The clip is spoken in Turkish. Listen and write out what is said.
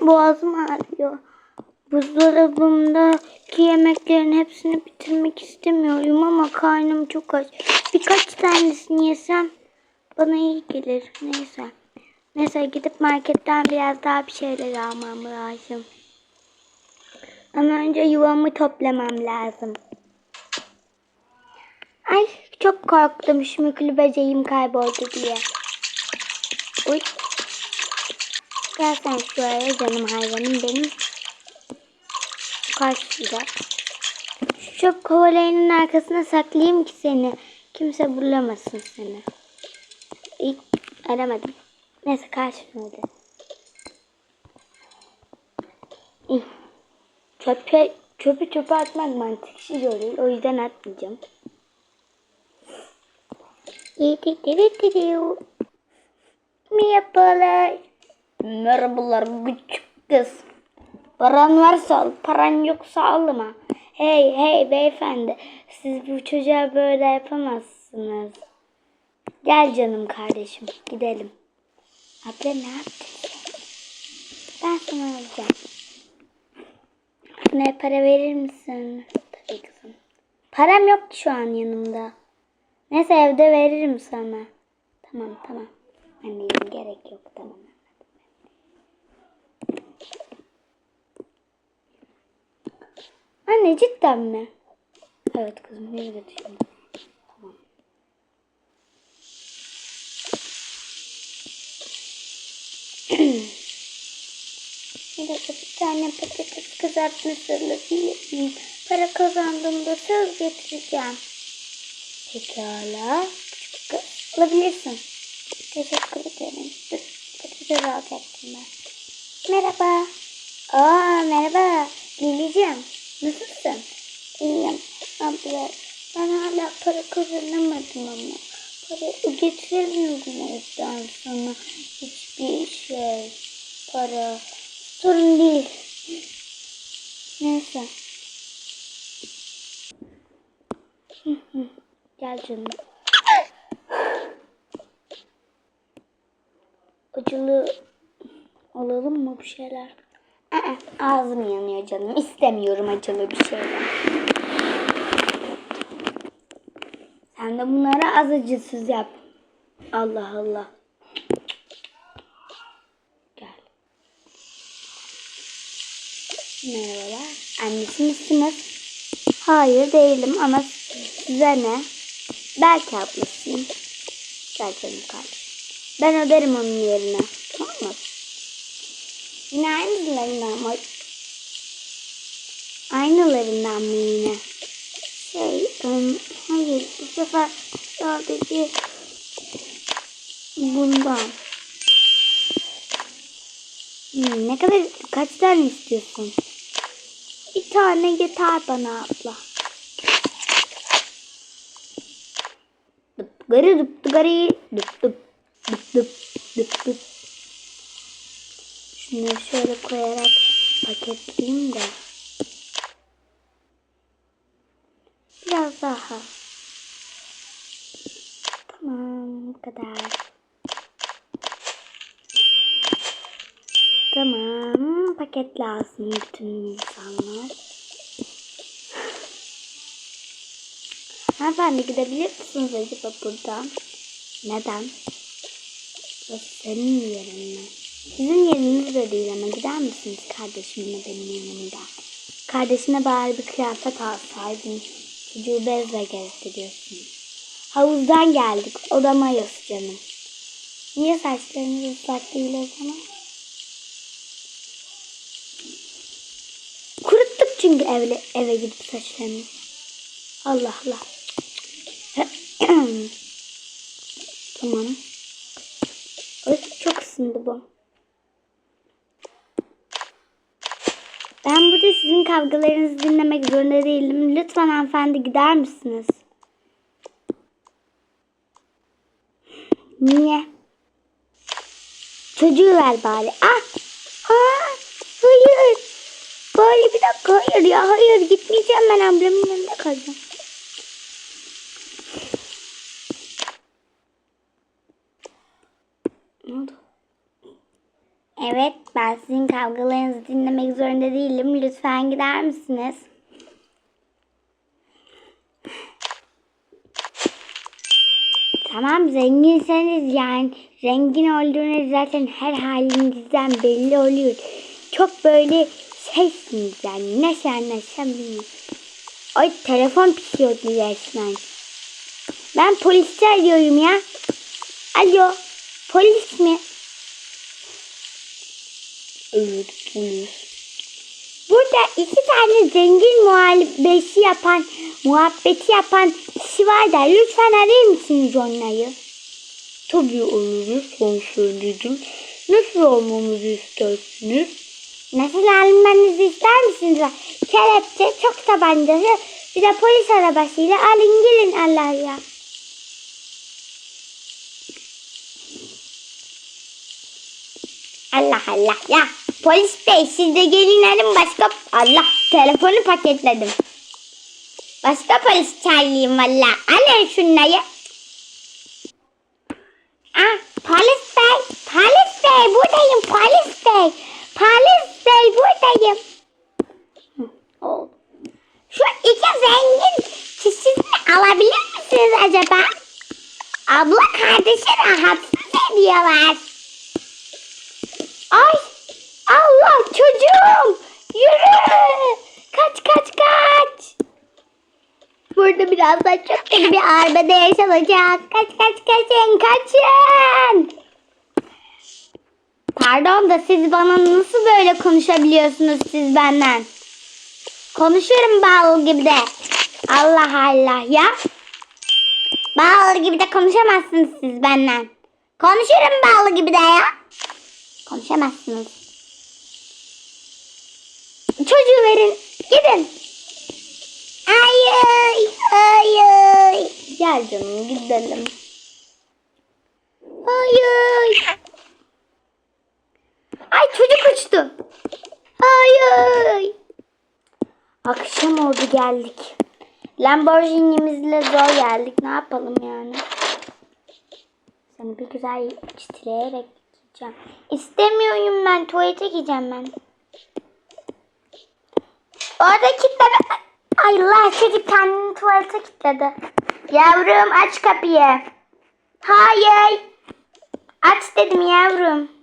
Boğazım ağrıyor. Buzdolabımdaki yemeklerin hepsini bitirmek istemiyorum ama karnım çok aç. Birkaç tanesini yesem bana iyi gelir. Neyse. Neyse gidip marketten biraz daha bir şeyler almam lazım. Ama önce yuvamı toplamam lazım. Ay çok korktum şümüklü böceğim kayboldu diye. Uy. Gel şuraya canım hayvanım benim. Karşıda. Şu çöp kovalarının arkasına saklayayım ki seni. Kimse bulamasın seni. İyi, aramadım. Neyse karşımda. İyi. Çöpe, çöpü çöpe atmak mantıksız olur. O yüzden atmayacağım. Merhabalar. Merhabalar küçük kız. Paran varsa al, paran yoksa alma. Hey hey beyefendi, siz bu çocuğa böyle yapamazsınız. Gel canım kardeşim, gidelim. Abla ne yaptın? Ben sana alacağım. Ne para verir misin? Tabii kızım. Param yok ki şu an yanımda. Neyse evde veririm sana. Tamam tamam. Anneciğim gerek yok tamam. Anne cidden mi? Evet kızım git şimdi. Tamam. Bir dakika bir tane patates kızartması alabilir miyim? Para kazandığımda söz getireceğim. Pekala. Alabilirsin. Teşekkür ederim. Patates alacaktım ben. Merhaba. Aa merhaba. Lilicim. Nasılsın? İyiyim. Abla ben hala para kazanamadım ama. Para getiremiyorum o yüzden sana. Hiçbir şey. Para. Sorun değil. Neyse. Gel canım. Acılı alalım mı bir şeyler? Aa, ağzım yanıyor canım. İstemiyorum acılı bir şeyler. Sen de bunları az acısız yap. Allah Allah. Gel. Merhabalar. Annesi misiniz? Hayır değilim ama size ne? Belki ablasıyım. Gel canım kardeşim. Ben öderim onun yerine. Tamam mı? Yine aynılarından mı? Aynılarından mı yine? Şey, ım, hayır bu sefer sadece bundan. Hmm, ne kadar, kaç tane istiyorsun? Bir tane yeter bana abla. Dıp gari dıp gari dıp dıp dıp dıp dıp dıp. Şunları şöyle koyarak paketleyeyim de. Biraz daha. Tamam bu kadar. Tamam paket lazım bütün insanlar. Hanımefendi gidebilir misiniz acaba buradan? Neden? Burası senin yerin mi? Sizin yeriniz de değil ama gider misiniz kardeşimle benim yanımda? Kardeşine bari bir kıyafet alsaydın. Çocuğu bezle gezdiriyorsun. Havuzdan geldik. Odama yaz canım. Niye saçlarınız ıslak değil o zaman? Kuruttuk çünkü evle, eve gidip saçlarımızı. Allah Allah. tamam. Ay, çok ısındı bu. Ben burada sizin kavgalarınızı dinlemek zorunda değilim. Lütfen hanımefendi gider misiniz? Niye? Çocuğu ver bari. Ah! Ah! Hayır! Böyle bir dakika hayır ya hayır gitmeyeceğim ben ablamın yanında kalacağım. Ne oldu? Evet, ben sizin kavgalarınızı dinlemek zorunda değilim. Lütfen gider misiniz? Tamam, zenginseniz yani zengin olduğunuz zaten her halinizden belli oluyor. Çok böyle şeysiniz yani. Anlatsam bilmiyorum. Ay telefon pişiyordu resmen. Ben polisi arıyorum ya. Alo, polis mi? Evet polis. Burada iki tane zengin muhabbeti yapan, muhabbeti yapan kişi var da lütfen arayır mısınız onları? Tabii alırız son söyledim. Nasıl almamızı istersiniz? Nasıl almanızı ister misiniz? Kelepçe, çok tabancası, bir de polis arabasıyla alın gelin Allah ya. Allah Allah ya. Polis bey siz de gelin alın başka... Allah telefonu paketledim. Başka polis çağırayım valla. Alın şunları. Ah polis bey. Polis bey buradayım polis bey. Polis bey buradayım. Oldu. Şu iki zengin kişisini alabilir misiniz acaba? Abla kardeşi rahatsız ediyorlar. Ay Allah çocuğum yürü kaç kaç kaç. Burada birazdan çok kötü bir arbede yaşanacak. Kaç kaç kaçın kaçın. Pardon da siz bana nasıl böyle konuşabiliyorsunuz siz benden? Konuşuyorum bal gibi de. Allah Allah ya. Bal gibi de konuşamazsınız siz benden. Konuşurum bal gibi de ya. Konuşamazsınız. Çocuğu verin. Gidin. Ay ay ay. Gel canım gidelim. Ay ay. Ay çocuk uçtu. Ay ay. Akşam oldu geldik. Lamborghini'mizle zor geldik. Ne yapalım yani? Seni bir güzel çitleyerek gideceğim. İstemiyorum ben. Tuvalete gideceğim ben. Orada kilitleme. Allah çocuk kendini tuvalete kilitledi. Yavrum aç kapıyı. Hayır. Aç dedim yavrum.